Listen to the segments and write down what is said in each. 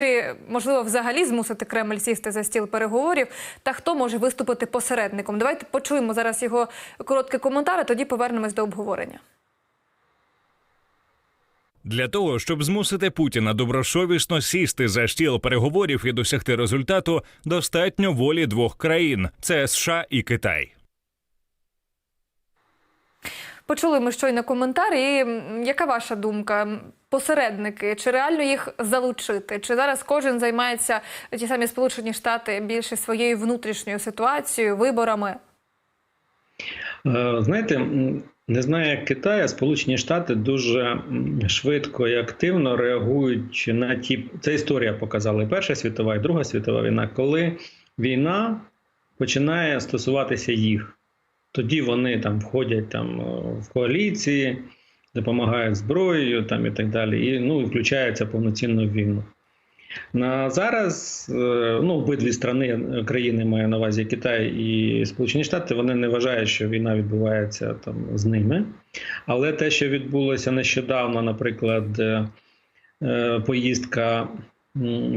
Чи можливо взагалі змусити Кремль сісти за стіл переговорів? Та хто може виступити посередником? Давайте почуємо зараз його короткий коментар, а тоді повернемось до обговорення. Для того, щоб змусити Путіна добросовісно сісти за стіл переговорів і досягти результату, достатньо волі двох країн це США і Китай. Почули ми щойно коментар. І яка ваша думка? Посередники, чи реально їх залучити? Чи зараз кожен займається ті самі Сполучені Штати більше своєю внутрішньою ситуацією, виборами? Е, Знаєте, не знаю, як Китай, а Сполучені Штати дуже швидко і активно реагують на ті. Це історія показала і Перша світова, і Друга світова війна, коли війна починає стосуватися їх. Тоді вони там входять там е, в коаліції, допомагають зброєю там і так далі, і ну, включаються повноцінно війну. На зараз е, ну, обидві страни країни маю на увазі Китай і Сполучені Штати. Вони не вважають, що війна відбувається там з ними. Але те, що відбулося нещодавно, наприклад, е, е, поїздка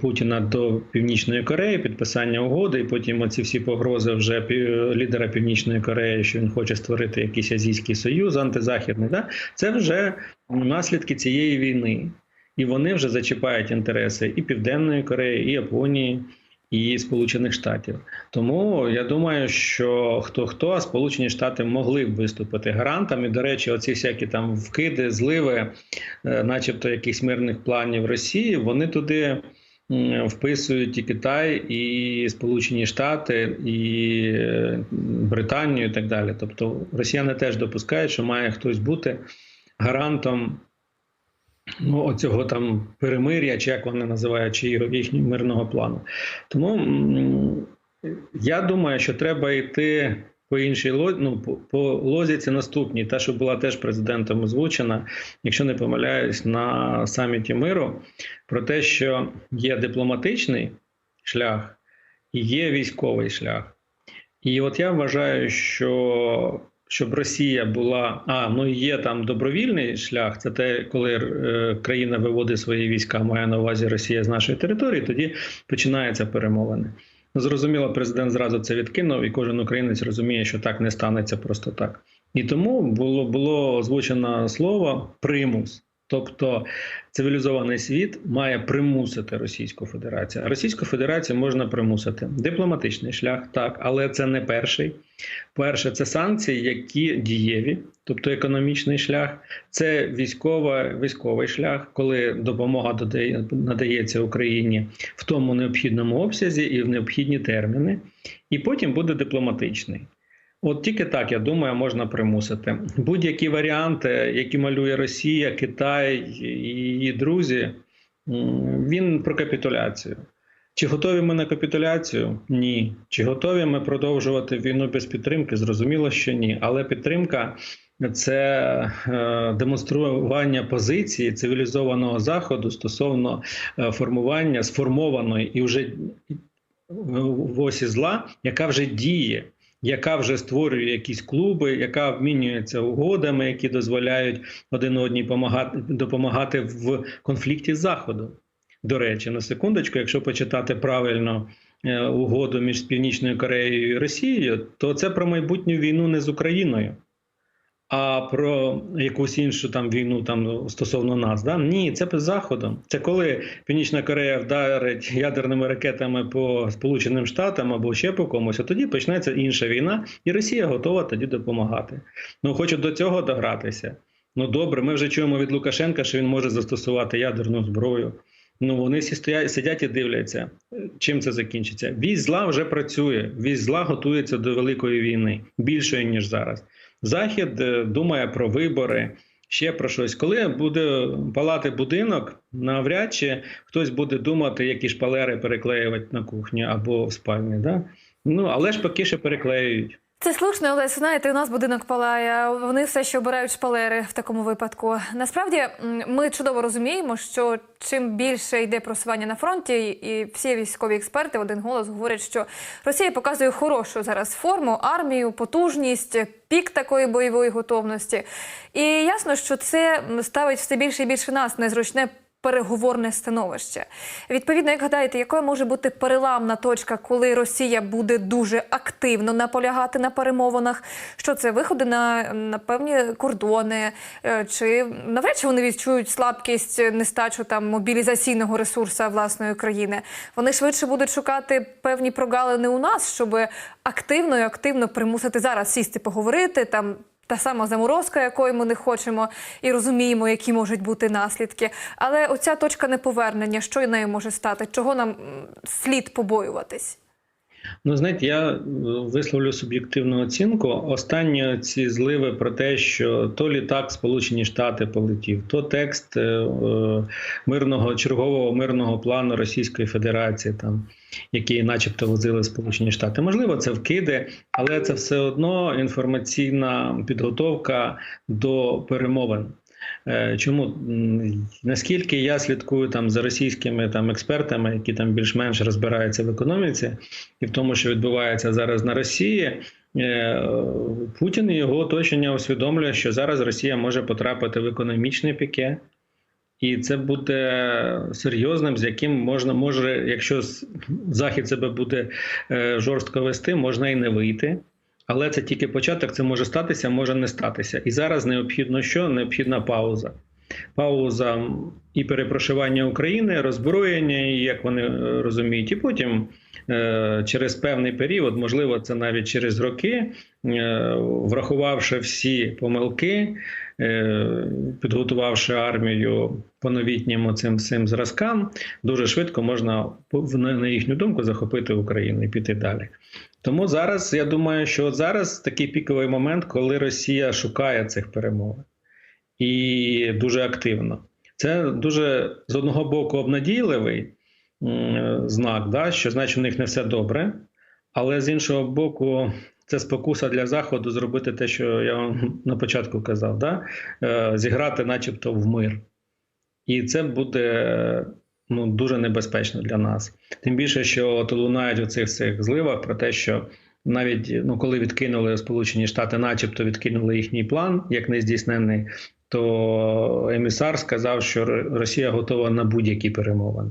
Путіна до Північної Кореї, підписання угоди, і потім оці всі погрози вже лідера Північної Кореї, що він хоче створити якийсь азійський союз антизахідний. Да? Це вже наслідки цієї війни. І вони вже зачіпають інтереси і Південної Кореї, і Японії, і Сполучених Штатів. Тому я думаю, що хто хто, а Сполучені Штати могли б виступити гарантами. До речі, оці всякі там вкиди, зливи, е, начебто якихось мирних планів Росії, вони туди. Вписують і Китай, і Сполучені Штати, і е, Британію, і так далі. Тобто росіяни теж допускають, що має хтось бути гарантом ну, оцього там перемир'я, чи як вони називають, чи їхнього мирного плану. Тому я думаю, що треба йти по іншій ну, по лозіці наступній, та, що була теж президентом озвучена, якщо не помиляюсь, на саміті миру, про те, що є дипломатичний шлях і є військовий шлях. І от я вважаю, що щоб Росія була. А ну є там добровільний шлях. Це те, коли е, країна виводить свої війська, має на увазі Росія з нашої території. Тоді починаються перемовини. Ну, Зрозуміло, президент зразу це відкинув, і кожен українець розуміє, що так не станеться просто так. І тому було було озвучено слово примус. Тобто цивілізований світ має примусити Російську Федерацію. Російську Федерацію можна примусити. Дипломатичний шлях, так, але це не перший. Перше, це санкції, які дієві, тобто економічний шлях, це військова, військовий шлях, коли допомога додає, надається Україні в тому необхідному обсязі і в необхідні терміни. І потім буде дипломатичний. От тільки так, я думаю, можна примусити. Будь-які варіанти, які малює Росія, Китай і її друзі, він про капітуляцію. Чи готові ми на капітуляцію? Ні. Чи готові ми продовжувати війну без підтримки? Зрозуміло, що ні. Але підтримка це е, демонстрування позиції цивілізованого заходу стосовно е, формування сформованої і вже в осі зла, яка вже діє яка вже створює якісь клуби, яка обмінюється угодами, які дозволяють один одній помагати, допомагати в конфлікті з Заходом. До речі, на секундочку, якщо почитати правильно е, угоду між Північною Кореєю і Росією, то це про майбутню війну не з Україною, а про якусь іншу там війну там стосовно нас. Да? Ні, це з Заходом. Це коли Північна Корея вдарить ядерними ракетами по Сполученим Штатам або ще по комусь, а тоді почнеться інша війна, і Росія готова тоді допомагати. Ну хочу до цього догратися. Ну добре, ми вже чуємо від Лукашенка, що він може застосувати ядерну зброю. Ну вони всі стоять, сидять і дивляться, чим це закінчиться. Вісь зла вже працює. Вісь зла готується до великої війни, більшої ніж зараз. Захід е, думає про вибори, ще про щось. Коли буде палати будинок, навряд чи хтось буде думати, які шпалери переклеювати на кухні або в спальні. Да? Ну але ж поки що переклеюють. Це слушно, але знаєте, у нас будинок палає. Вони все ще обирають шпалери в такому випадку. Насправді ми чудово розуміємо, що чим більше йде просування на фронті, і всі військові експерти в один голос говорять, що Росія показує хорошу зараз форму, армію, потужність, пік такої бойової готовності. І ясно, що це ставить все більше і більше нас незручне переговорне становище. Відповідно, як гадаєте, якою може бути переламна точка, коли Росія буде дуже активно наполягати на перемовинах? Що це виходи на, на певні кордони? Е, Чи навряд чи вони відчують слабкість, нестачу там мобілізаційного ресурсу власної країни? Вони швидше будуть шукати певні прогалини у нас, щоб активно і активно примусити зараз сісти поговорити там. Та сама заморозка, якої ми не хочемо, і розуміємо, які можуть бути наслідки. Але оця точка неповернення, що й нею може стати? Чого нам слід побоюватись? Ну, знаєте, я е, висловлю суб'єктивну оцінку. Останні ці зливи про те, що то літак Сполучені Штати полетів, то текст е, е, мирного чергового мирного плану Російської Федерації, там який, начебто, возили Сполучені Штати. Можливо, це вкиди, але це все одно інформаційна підготовка до перемовин. Е, Чому наскільки я слідкую там за російськими там експертами, які там більш-менш розбираються в економіці, і в тому, що відбувається зараз на Росії, е, Путін і його оточення усвідомлює, що зараз Росія може потрапити в економічне піке. І це буде серйозним, з яким можна може, якщо захід себе буде е, жорстко вести, можна і не вийти. Але це тільки початок, це може статися, може не статися. І зараз необхідно що? Необхідна пауза. Пауза і перепрошування України, роззброєння, як вони е, розуміють, і потім е, через певний період, можливо, це навіть через роки, е, врахувавши всі помилки, підготувавши армію по новітньому цим всім зразкам, дуже швидко можна на їхню думку захопити Україну і піти далі. Тому зараз я думаю, що зараз такий піковий момент, коли Росія шукає цих перемовин і дуже активно. Це дуже з одного боку обнадійливий знак, да, що значить у них не все добре, але з іншого боку, це спокуса для Заходу зробити те, що я вам на початку казав, да? е, зіграти, начебто, в мир. І це буде ну, дуже небезпечно для нас. Тим більше, що от лунають у цих всіх зливах про те, що навіть ну, коли відкинули Сполучені Штати, начебто відкинули їхній план як нездійсненний, то емісар сказав, що Росія готова на будь-які перемовини.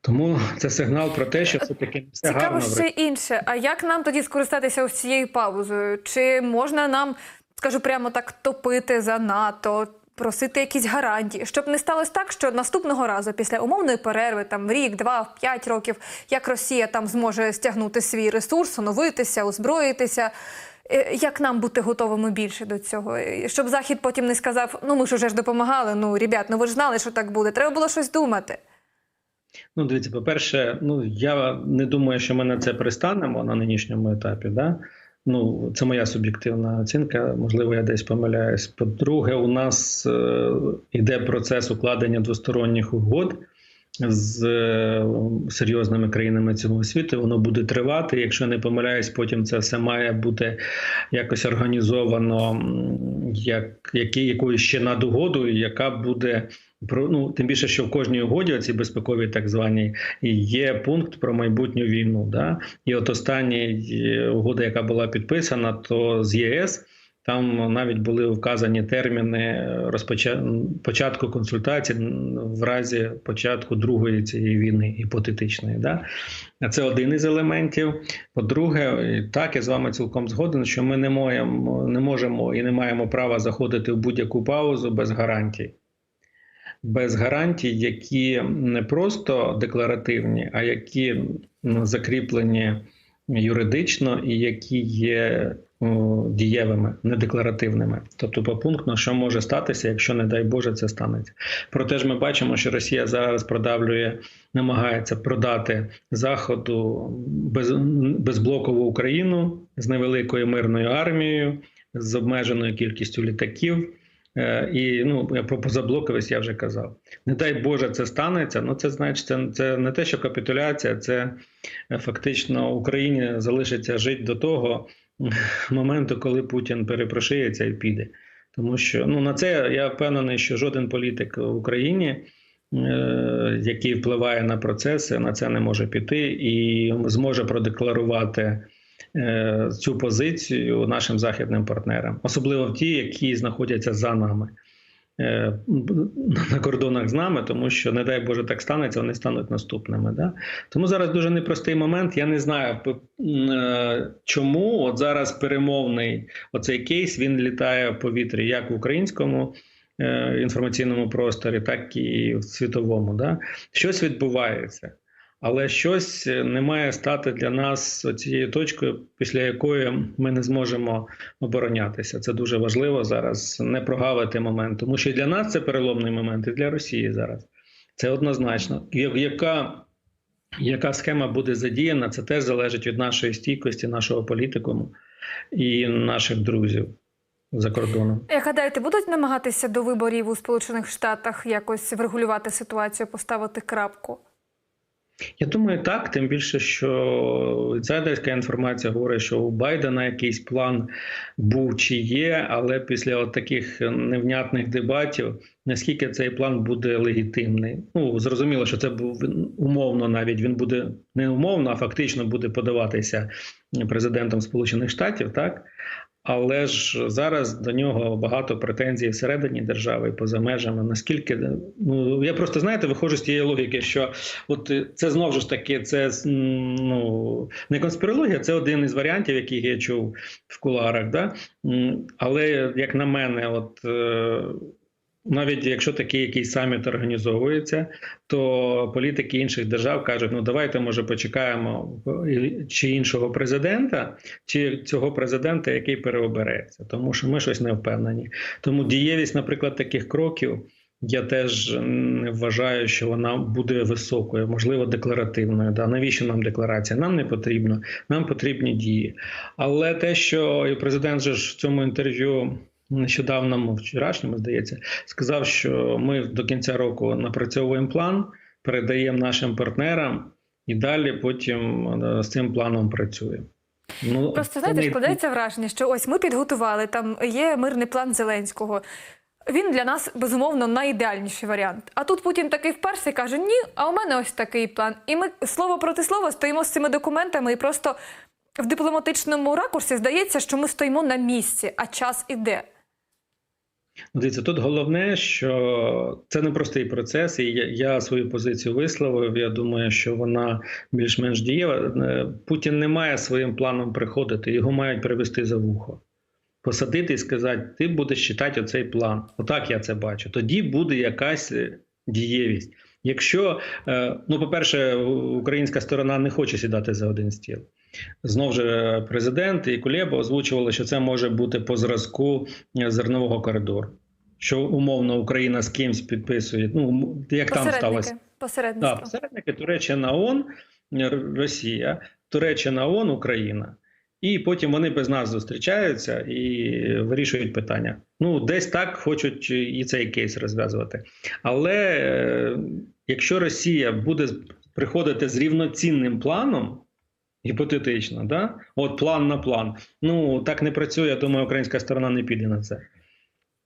Тому це сигнал про те, що все таки не все Цікаво гарно ще інше. А як нам тоді скористатися ось цією паузою? Чи можна нам, скажу прямо так, топити за НАТО? Просити якісь гарантії, щоб не сталося так, що наступного разу, після умовної перерви, там рік, два, п'ять років, як Росія там зможе стягнути свій ресурс, оновитися, озброїтися. Е, Як нам бути готовими більше до цього? Е, Щоб Захід потім не сказав: ну ми ж уже ж допомагали. Ну, ребят, ну ви ж знали, що так буде. Треба було щось думати. Ну, дивіться, по-перше, ну я не думаю, що ми на це пристанемо на нинішньому етапі. Да? Ну, це моя суб'єктивна оцінка. Можливо, я десь помиляюсь. По-друге, у нас е, йде процес укладення двосторонніх угод з е, серйозними країнами цього світу. Воно буде тривати. Якщо не помиляюсь, потім це все має бути якось організовано як, які, якоюсь ще надугодою, яка буде про ну тим більше, що в кожній угоді, оці безпекові так звані, є пункт про майбутню війну. Да? І от остання е, угода, яка була підписана, то з ЄС. Там навіть були вказані терміни розпоча... початку консультацій в разі початку другої цієї війни гіпотетичної. Да? Це один із елементів. По-друге, так я з вами цілком згоден, що ми не можемо, не можемо і не маємо права заходити в будь-яку паузу без гарантій. Без гарантій, які не просто декларативні, а які закріплені юридично і які є дієвими, недекларативними. Тобто, попунктно, що може статися, якщо, не дай Боже, це станеться. Проте ж ми бачимо, що Росія зараз продавлює, намагається продати Заходу без, безблокову Україну з невеликою мирною армією, з обмеженою кількістю літаків. Е, І ну про позаблоковість я вже казав. Не дай Боже, це станеться. Ну це значить, це, це не те, що капітуляція, це е, фактично Україні залишиться жити до того моменту, коли Путін перепрошиється і піде. Тому що ну на це я впевнений, що жоден політик в Україні, е, який впливає на процеси, на це не може піти і зможе продекларувати. е, Цю позицію нашим західним партнерам, особливо в ті, які знаходяться за нами. Е, на кордонах з нами, тому що, не дай Боже, так станеться, вони стануть наступними. Да? Тому зараз дуже непростий момент. Я не знаю, е, чому от зараз перемовний оцей кейс він літає в повітрі як в українському. е, Інформаційному просторі, так і в світовому, да щось відбувається, але щось не має стати для нас цією точкою, після якої ми не зможемо оборонятися. Це дуже важливо зараз не прогавити момент, тому що для нас це переломний момент, і для Росії зараз. Це однозначно. Яка, яка схема буде задіяна, це теж залежить від нашої стійкості, нашого політикуму і наших друзів за кордоном. Як гадаєте, будуть намагатися до виборів у Сполучених Штатах якось врегулювати ситуацію, поставити крапку? Я думаю, так. Тим більше, що інсайдерська інформація говорить, що у Байдена якийсь план був чи є, але після от таких невнятних дебатів, наскільки цей план буде легітимний. Ну зрозуміло, що це був умовно, навіть він буде не умовно, а фактично буде подаватися президентом Сполучених Штатів, так. Але ж зараз до нього багато претензій всередині держави і поза межами. Наскільки ну я просто знаєте, виходжу з тієї логіки, що от е, це знову ж таки, це ну не конспірологія, це один із варіантів, яких я чув в куларах. Да? Але як на мене, от е, навіть якщо такий якийсь саміт організовується, то політики інших держав кажуть: ну давайте може почекаємо е, чи іншого президента, чи цього президента, який переобереться, тому що ми щось не впевнені. Тому дієвість, наприклад, таких кроків. Я теж не вважаю, що вона буде високою, можливо, декларативною. Да? Навіщо нам декларація? Нам не потрібно, нам потрібні дії. Але те, що і президент же ж в цьому інтерв'ю нещодавному, вчорашньому, здається, сказав, що ми до кінця року напрацьовуємо план, передаємо нашим партнерам і далі потім е, з цим планом працюємо. Ну, Просто знаєте, не- складається враження, що ось ми підготували, там є мирний план Зеленського. Він для нас безумовно найідеальніший варіант. А тут Путін такий вперся і каже: Ні, а у мене ось такий план. І ми слово проти слова стоїмо з цими документами, і просто в дипломатичному ракурсі здається, що ми стоїмо на місці, а час іде. Дивіться, тут головне, що це непростий процес, і я, я свою позицію висловив. Я думаю, що вона більш-менш дієва. Е, Путін не має своїм планом приходити, його мають привести за вухо. Посадити і сказати, ти будеш читати оцей план. Отак я це бачу. Тоді буде якась е, дієвість. Якщо, е, ну, по-перше, українська сторона не хоче сідати за один стіл. Знов же президент і Кулєба озвучували, що це може бути по зразку е, зернового коридору. Що умовно Україна з кимсь підписує. Ну як там сталося? Посередники. Так, посередники Туреччина ООН, Росія, Туреччина ООН, Україна. І потім вони без нас зустрічаються і вирішують питання. Ну, десь так хочуть і цей кейс розв'язувати. Але е, якщо Росія буде приходити з рівноцінним планом, гіпотетично, да? от план на план, ну так не працює, я думаю, українська сторона не піде на це.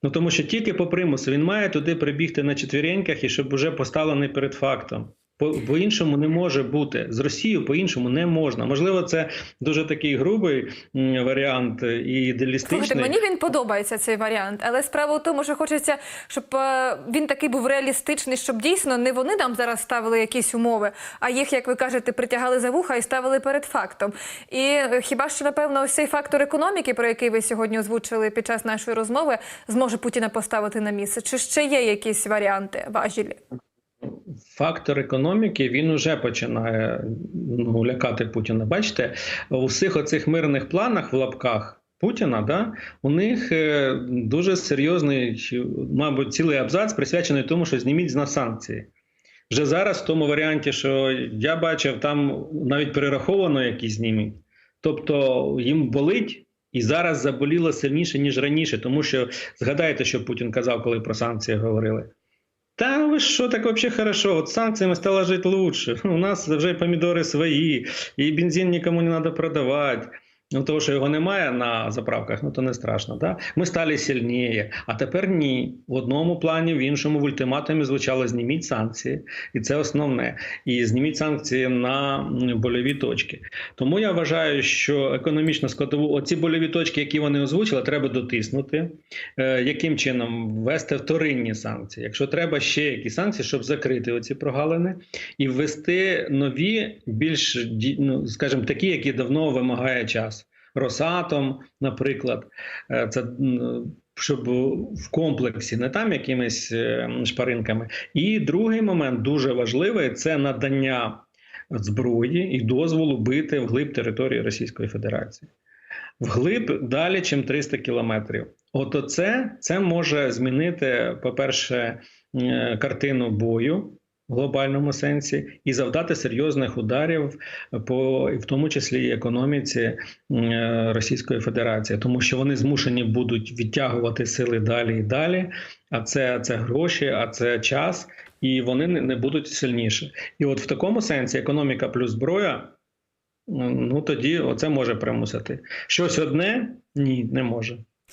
Ну тому що тільки по примусу він має туди прибігти на четвіреньках і щоб уже поставлений перед фактом. По, по-іншому не може бути з Росією по-іншому не можна. Можливо, це дуже такий грубий варіант і ідеалістичний. Слухайте, мені він подобається цей варіант, але справа у тому, що хочеться, щоб е, він такий був реалістичний, щоб дійсно не вони нам зараз ставили якісь умови, а їх, як ви кажете, притягали за вуха і ставили перед фактом. І е, хіба що напевно ось цей фактор економіки, про який ви сьогодні озвучили під час нашої розмови, зможе Путіна поставити на місце? Чи ще є якісь варіанти важілі? Фактор економіки він уже починає ну, лякати Путіна. Бачите, у всіх оцих мирних планах в лапках Путіна, да, у них е, дуже серйозний, мабуть, цілий абзац присвячений тому, що зніміть з нас санкції. Вже зараз в тому варіанті, що я бачив, там навіть перераховано якісь зніміть. Тобто їм болить. І зараз заболіло сильніше, ніж раніше, тому що згадайте, що Путін казав, коли про санкції говорили. Та ви що, так вообще хорошо, от санкціями стало жити лучше. У нас вже помідори свої, і бензин нікому не треба продавати. Ну, того, що його немає на заправках, ну то не страшно. Да? Ми стали сильніше. А тепер ні. В одному плані, в іншому в ультиматумі звучало зніміть санкції, і це основне. І зніміть санкції на больові точки. Тому я вважаю, що економічно складову оці больові точки, які вони озвучили, треба дотиснути. Е, яким чином ввести вторинні санкції? Якщо треба ще якісь санкції, щоб закрити оці прогалини і ввести нові, більш ну, скажімо, такі, які давно вимагає час. Росатом, наприклад, Е, це щоб в комплексі, не там якимись е, шпаринками. І другий момент дуже важливий це надання зброї і дозволу бити вглиб території Російської Федерації. Вглиб далі, чим 300 кілометрів. От оце це може змінити, по-перше, е, картину бою глобальному сенсі і завдати серйозних ударів по в тому числі і економіці Російської Федерації, тому що вони змушені будуть відтягувати сили далі і далі. А це, це гроші, а це час, і вони не будуть сильніші. І от в такому сенсі економіка плюс зброя. Ну тоді оце може примусити. Щось одне ні, не може.